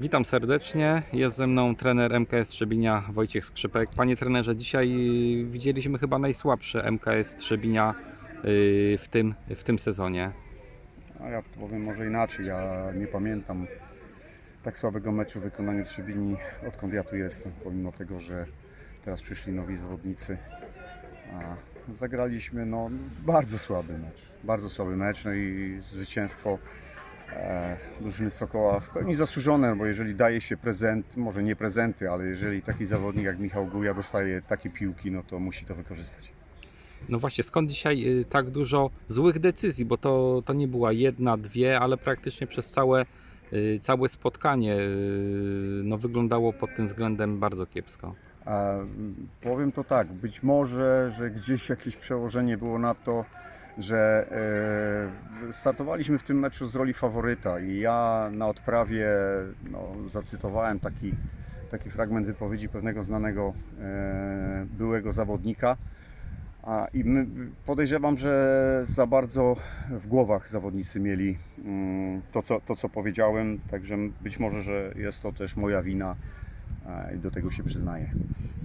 Witam serdecznie. Jest ze mną trener MKS Trzebinia Wojciech Skrzypek. Panie trenerze, dzisiaj widzieliśmy chyba najsłabszy MKS Trzebinia y, w tym, w tym sezonie. A ja powiem może inaczej, ja nie pamiętam tak słabego meczu w wykonaniu Trzebini, odkąd ja tu jestem, pomimo tego, że teraz przyszli nowi zawodnicy. A zagraliśmy no, bardzo słaby mecz, bardzo słaby mecz, no i zwycięstwo drużyny Sokoła w pełni zasłużone, bo jeżeli daje się prezent, może nie prezenty, ale jeżeli taki zawodnik jak Michał Guja dostaje takie piłki, no to musi to wykorzystać. No właśnie, skąd dzisiaj y, tak dużo złych decyzji, bo to, to nie była jedna, dwie, ale praktycznie przez całe, y, całe spotkanie y, no, wyglądało pod tym względem bardzo kiepsko. A, powiem to tak, być może, że gdzieś jakieś przełożenie było na to, że e, startowaliśmy w tym meczu z roli faworyta i ja na odprawie no, zacytowałem taki, taki fragment wypowiedzi pewnego znanego e, byłego zawodnika. A, I my, podejrzewam, że za bardzo w głowach zawodnicy mieli mm, to, co, to, co powiedziałem, także być może, że jest to też moja wina a, i do tego się przyznaję.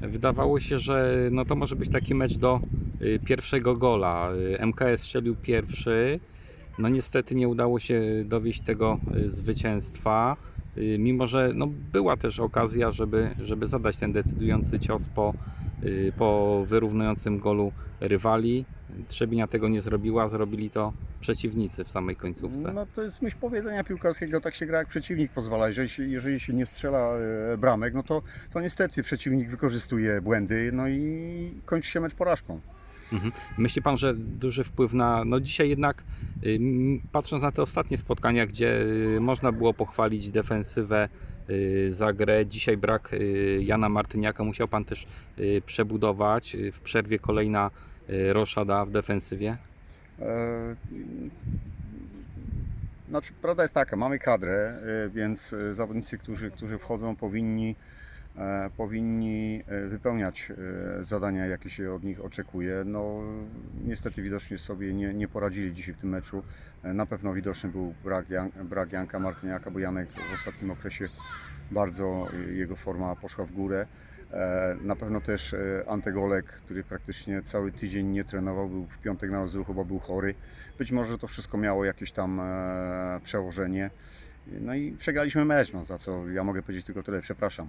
Wydawało się, że no to może być taki mecz do pierwszego gola. Y, MKS strzelił pierwszy. No niestety nie udało się dowieść tego y, zwycięstwa. Y, Mimo, że no była też okazja, żeby, żeby zadać ten decydujący cios po, y, po wyrównującym golu rywali. Trzebinia tego nie zrobiła, zrobili to przeciwnicy w samej końcówce. No to jest myśl powiedzenia piłkarskiego, tak się gra jak przeciwnik pozwala. Jeżeli jeżeli się nie strzela e, bramek, no to, to niestety przeciwnik wykorzystuje błędy, no i kończy się mecz porażką. Mhm. Myśli Pan, że duży wpływ na. No dzisiaj jednak, y, patrząc na te ostatnie spotkania, gdzie y, można było pochwalić defensywę y, za grę, dzisiaj brak Jana Martyniaka, musiał Pan też przebudować. W przerwie kolejna roszada w defensywie. E, Znaczy, prawda jest taka, mamy kadrę, więc zawodnicy, którzy, którzy wchodzą, powinni, powinni e, wypełniać e, zadania, jakie się od nich oczekuje. No, niestety widocznie sobie nie, nie poradzili dzisiaj w tym meczu. E, Na pewno widoczny był brak, Jan, brak Janka Martyniaka, bo Janek w ostatnim okresie bardzo e, jego forma poszła w górę. E, Na pewno też e, Antegolek, który praktycznie cały tydzień nie trenował, był w piątek na rozruchu, bo był chory. Być może to wszystko miało jakieś tam e, przełożenie. No i przegraliśmy mecz, no za co ja mogę powiedzieć tylko tyle, przepraszam.